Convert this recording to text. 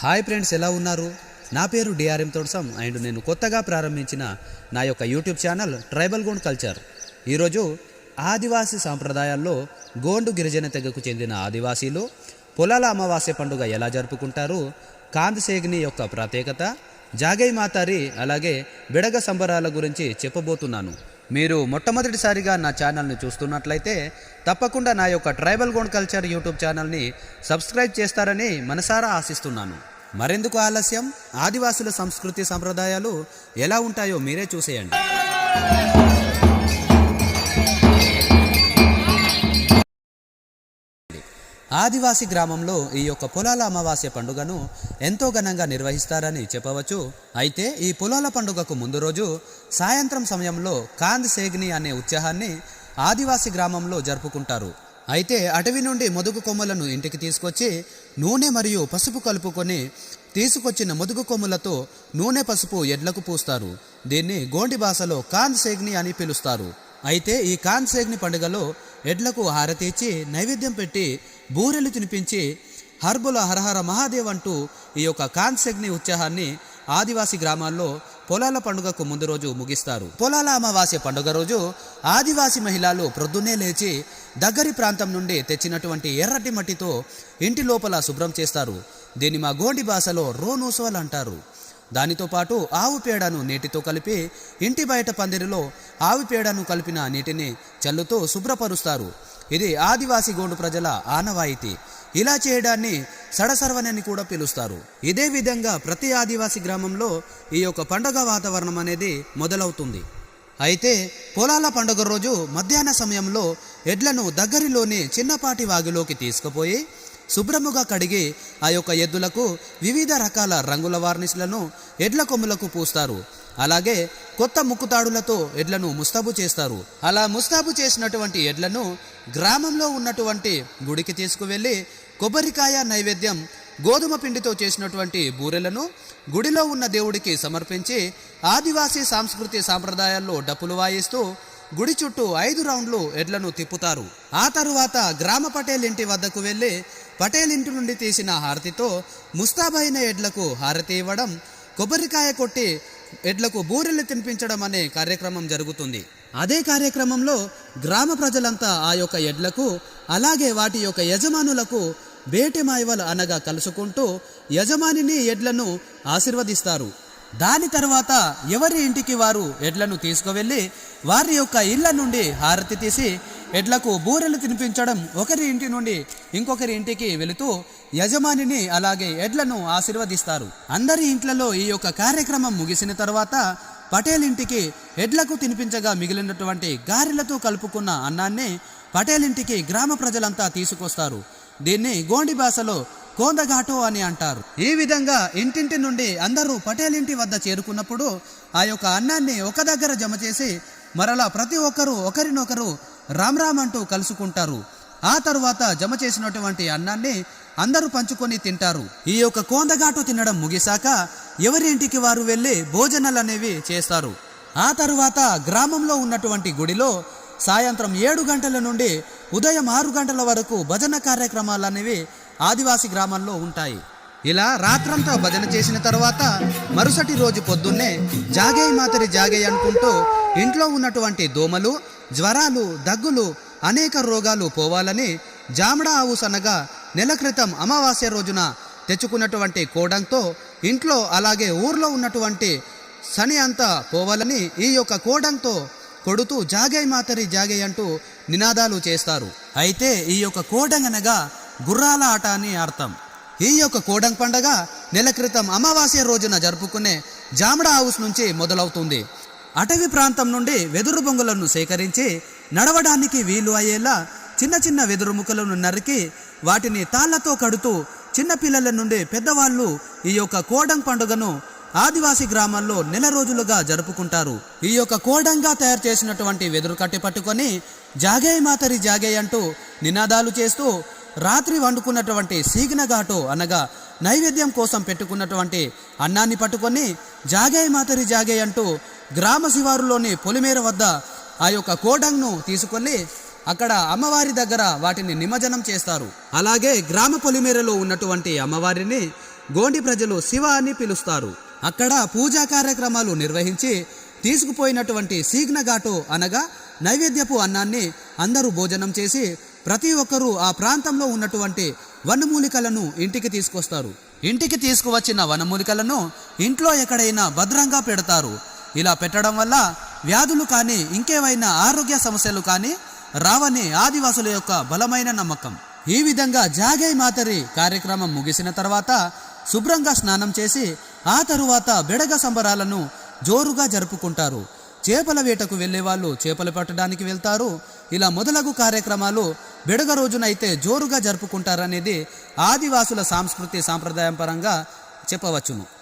Hi friends ఎలా ఉన్నారు? నా పేరు డిఆర్ఎం తోడ్సం అండ్ నేను కొత్తగా ప్రారంభించిన నా యొక్క YouTube channel tribal Gond culture. ఈరోజు ఆదివాసీ సాంప్రదాయాల్లో గోండు గిరిజన తెగకు చెందిన ఆదివాసీలు పొలాల అమావాస్య పండుగ ఎలా జరుపుకుంటారు కాందసేగ్ని యొక్క ప్రత్యేకత జాగై మాతారి అలాగే బిడగ సంబరాల గురించి చెప్పబోతున్నాను. మీరు మొట్టమొదటిసారిగా నా ఛానల్ని చూస్తున్నట్లయితే తప్పకుండా నా యొక్క ట్రైబల్ గోండ్ కల్చర్ యూట్యూబ్ ఛానల్ని సబ్స్క్రైబ్ చేస్తారని మనసారా ఆశిస్తున్నాను. మరెందుకు ఆలస్యం? ఆదివాసుల సంస్కృతి సంప్రదాయాలు ఎలా ఉంటాయో మీరే చూసేయండి. ఆదివాసి గ్రామంలో ఈ యొక్క పొలాల అమావాస్య పండుగను ఎంతో ఘనంగా నిర్వహిస్తారని చెప్పవచ్చు. అయితే ఈ పొలాల పండుగకు ముందు రోజు సాయంత్రం సమయంలో కాంద్ సేగ్ని అనే ఉత్సాహాన్ని ఆదివాసి గ్రామంలో జరుపుకుంటారు. అయితే అటవి నుండి మొదుగు కొమ్మలను ఇంటికి తీసుకొచ్చి నూనె మరియు పసుపు కలుపుకొని తీసుకొచ్చిన మొదుగు కొమ్ములతో నూనె పసుపు ఎడ్లకు పూస్తారు. దీన్ని గోండి భాషలో కాంద్ సేగ్ని అని పిలుస్తారు. అయితే ఈ కాన్ సేగ్ని పండుగలో ఎడ్లకు హారతి ఇచ్చి నైవేద్యం పెట్టి బూరెలు తినిపించి హర్బుల హరహర మహాదేవ్ అంటూ ఈ యొక్క కాన్ ఉత్సాహాన్ని ఆదివాసి గ్రామాల్లో పొలాల పండుగకు ముందు రోజు ముగిస్తారు. పొలాల అమావాస్య పండుగ రోజు ఆదివాసి మహిళలు ప్రొద్దున్నే లేచి దగ్గరి ప్రాంతం నుండి తెచ్చినటువంటి ఎర్రటి మట్టితో ఇంటి లోపల శుభ్రం చేస్తారు. దీన్ని మా గోండి భాషలో రోనోసోల్ అంటారు. దానితో పాటు ఆవు పేడను నీటితో కలిపి ఇంటి బయట పందిరిలో ఆవు పేడను కలిపిన నీటిని చల్లుతూ శుభ్రపరుస్తారు. ఇది ఆదివాసి గోండు ప్రజల ఆనవాయితీ. ఇలా చేయడాన్ని సడసర్వనని కూడా పిలుస్తారు. ఇదే విధంగా ప్రతి ఆదివాసి గ్రామంలో ఈ యొక్క పండగ వాతావరణం అనేది మొదలవుతుంది. అయితే పొలాల పండుగ రోజు మధ్యాహ్న సమయంలో ఎడ్లను దగ్గరిలోని చిన్నపాటి వాగులోకి తీసుకుపోయి శుభ్రముగా కడిగి ఆ యొక్క ఎద్దులకు వివిధ రకాల రంగుల వార్నిష్లను ఎడ్ల కొమ్ములకు పూస్తారు. అలాగే కొత్త ముక్కుతాడులతో ఎడ్లను ముస్తాబు చేస్తారు. అలా ముస్తాబు చేసినటువంటి ఎడ్లను గ్రామంలో ఉన్నటువంటి గుడికి తీసుకువెళ్ళి కొబ్బరికాయ నైవేద్యం గోధుమ పిండితో చేసినటువంటి బూరెలను గుడిలో ఉన్న దేవుడికి సమర్పించి ఆదివాసీ సాంస్కృతి సాంప్రదాయాల్లో డప్పులు వాయిస్తూ గుడి చుట్టూ ఐదు రౌండ్లు ఎడ్లను తిప్పుతారు. ఆ తరువాత గ్రామ పటేల్ ఇంటి వద్దకు వెళ్ళి పటేల్ ఇంటి నుండి తీసిన హారతితో ముస్తాబైన ఎడ్లకు హారతి ఇవ్వడం కొబ్బరికాయ కొట్టి ఎడ్లకు బూరెలు తినిపించడం అనే కార్యక్రమం జరుగుతుంది. అదే కార్యక్రమంలో గ్రామ ప్రజలంతా ఆ యొక్క ఎడ్లకు అలాగే వాటి యొక్క యజమానులకు బేటి మాయవలు అనగా కలుసుకుంటూ యజమానిని ఎడ్లను ఆశీర్వదిస్తారు. దాని తర్వాత ఎవరి ఇంటికి వారు ఎడ్లను తీసుకువెళ్ళి వారి యొక్క ఇళ్ళ నుండి హారతి తీసి ఎడ్లకు బూరెలు తినిపించడం ఒకరి ఇంటి నుండి ఇంకొకరి ఇంటికి వెళుతూ యజమానిని అలాగే ఎడ్లను ఆశీర్వదిస్తారు. అందరి ఇంట్లలో ఈ యొక్క కార్యక్రమం ముగిసిన తర్వాత పటేల్ ఇంటికి ఎడ్లకు తినిపించగా మిగిలినటువంటి గారెలతో కలుపుకున్న అన్నాన్ని పటేల్ ఇంటికి గ్రామ ప్రజలంతా తీసుకొస్తారు. దీన్ని గోండి భాషలో కోందఘాటో అని అంటారు. ఈ విధంగా ఇంటింటి నుండి అందరూ పటేల్ ఇంటి వద్ద చేరుకున్నప్పుడు ఆ యొక్క అన్నాన్ని ఒక దగ్గర జమ చేసి మరలా ప్రతి ఒక్కరూ ఒకరినొకరు రామ్ రామ్ అంటూ కలుసుకుంటారు. ఆ తరువాత జమ చేసినటువంటి అన్నాన్ని అందరూ పంచుకొని తింటారు. ఈ యొక్క కోందఘాటు తినడం ముగిశాక ఎవరి ఇంటికి వారు వెళ్ళి భోజనాలు అనేవి చేస్తారు. ఆ తరువాత గ్రామంలో ఉన్నటువంటి గుడిలో సాయంత్రం ఏడు గంటల నుండి ఉదయం ఆరు గంటల వరకు భజన కార్యక్రమాలు అనేవి ఆదివాసి గ్రామంలో ఉంటాయి. ఇలా రాత్రంతా భజన చేసిన తర్వాత మరుసటి రోజు పొద్దున్నే జాగే మాతరి జాగే అనుకుంటూ ఇంట్లో ఉన్నటువంటి దోమలు జ్వరాలు దగ్గులు అనేక రోగాలు పోవాలని జామడ ఆవు అనగా నెల క్రితం అమావాస్య రోజున తెచ్చుకున్నటువంటి కోడంతో ఇంట్లో అలాగే ఊర్లో ఉన్నటువంటి శని అంతా పోవాలని ఈ యొక్క కోడంతో కొడుతూ జాగై మాతరి జాగై అంటూ నినాదాలు చేస్తారు. అయితే ఈ యొక్క కోడంగనగా అనగా గుర్రాల ఆట అని అర్థం. ఈ యొక్క కోడంగ్ పండగ నెల క్రితం అమావాస్య రోజున జరుపుకునే జామడ హౌస్ నుంచి మొదలవుతుంది. అటవీ ప్రాంతం నుండి వెదురు బొంగులను సేకరించి నడవడానికి వీలు అయ్యేలా చిన్న చిన్న వెదురు ముక్కలను నరికి వాటిని తాళ్ళతో కడుతూ చిన్న పిల్లల నుండి పెద్దవాళ్ళు ఈ యొక్క కోడంగ్ పండుగను ఆదివాసి గ్రామాల్లో నెల రోజులుగా జరుపుకుంటారు. ఈ యొక్క కోడంగా తయారు చేసినటువంటి వెదురు కట్టి పట్టుకొని జాగేయ్ మాతరి జాగే అంటూ నినాదాలు చేస్తూ రాత్రి వండుకున్నటువంటి సీగిన ఘాటు అనగా నైవేద్యం కోసం పెట్టుకున్నటువంటి అన్నాన్ని పట్టుకొని జాగే మాతరి జాగే అంటూ గ్రామ శివారులోని పొలిమేర వద్ద ఆ యొక్క కోడంగ్ను తీసుకొని అక్కడ అమ్మవారి దగ్గర వాటిని నిమజ్జనం చేస్తారు. అలాగే గ్రామ పొలిమేరలో ఉన్నటువంటి అమ్మవారిని గోండి ప్రజలు శివ అని పిలుస్తారు. అక్కడ పూజా కార్యక్రమాలు నిర్వహించి తీసుకుపోయినటువంటి సీగ్నఘాటు అనగా నైవేద్యపు అన్నాన్ని అందరూ భోజనం చేసి ప్రతి ఒక్కరూ ఆ ప్రాంతంలో ఉన్నటువంటి వనమూలికలను ఇంటికి తీసుకొస్తారు. ఇంటికి తీసుకువచ్చిన వనమూలికలను ఇంట్లో ఎక్కడైనా భద్రంగా పెడతారు. ఇలా పెట్టడం వల్ల వ్యాధులు కానీ ఇంకేవైనా ఆరోగ్య సమస్యలు కానీ రావని ఆదివాసుల యొక్క బలమైన నమ్మకం. ఈ విధంగా జాగై మాతరి కార్యక్రమం ముగిసిన తర్వాత శుభ్రంగా స్నానం చేసి ఆ తరువాత బెడగ సంబరాలను జోరుగా జరుపుకుంటారు. చేపల వేటకు వెళ్ళే వాళ్ళు చేపలు పట్టడానికి వెళ్తారు. ఇలా మొదలగు కార్యక్రమాలు బెడగ రోజునైతే జోరుగా జరుపుకుంటారనేది ఆదివాసుల సాంస్కృతి సాంప్రదాయం పరంగా చెప్పవచ్చును.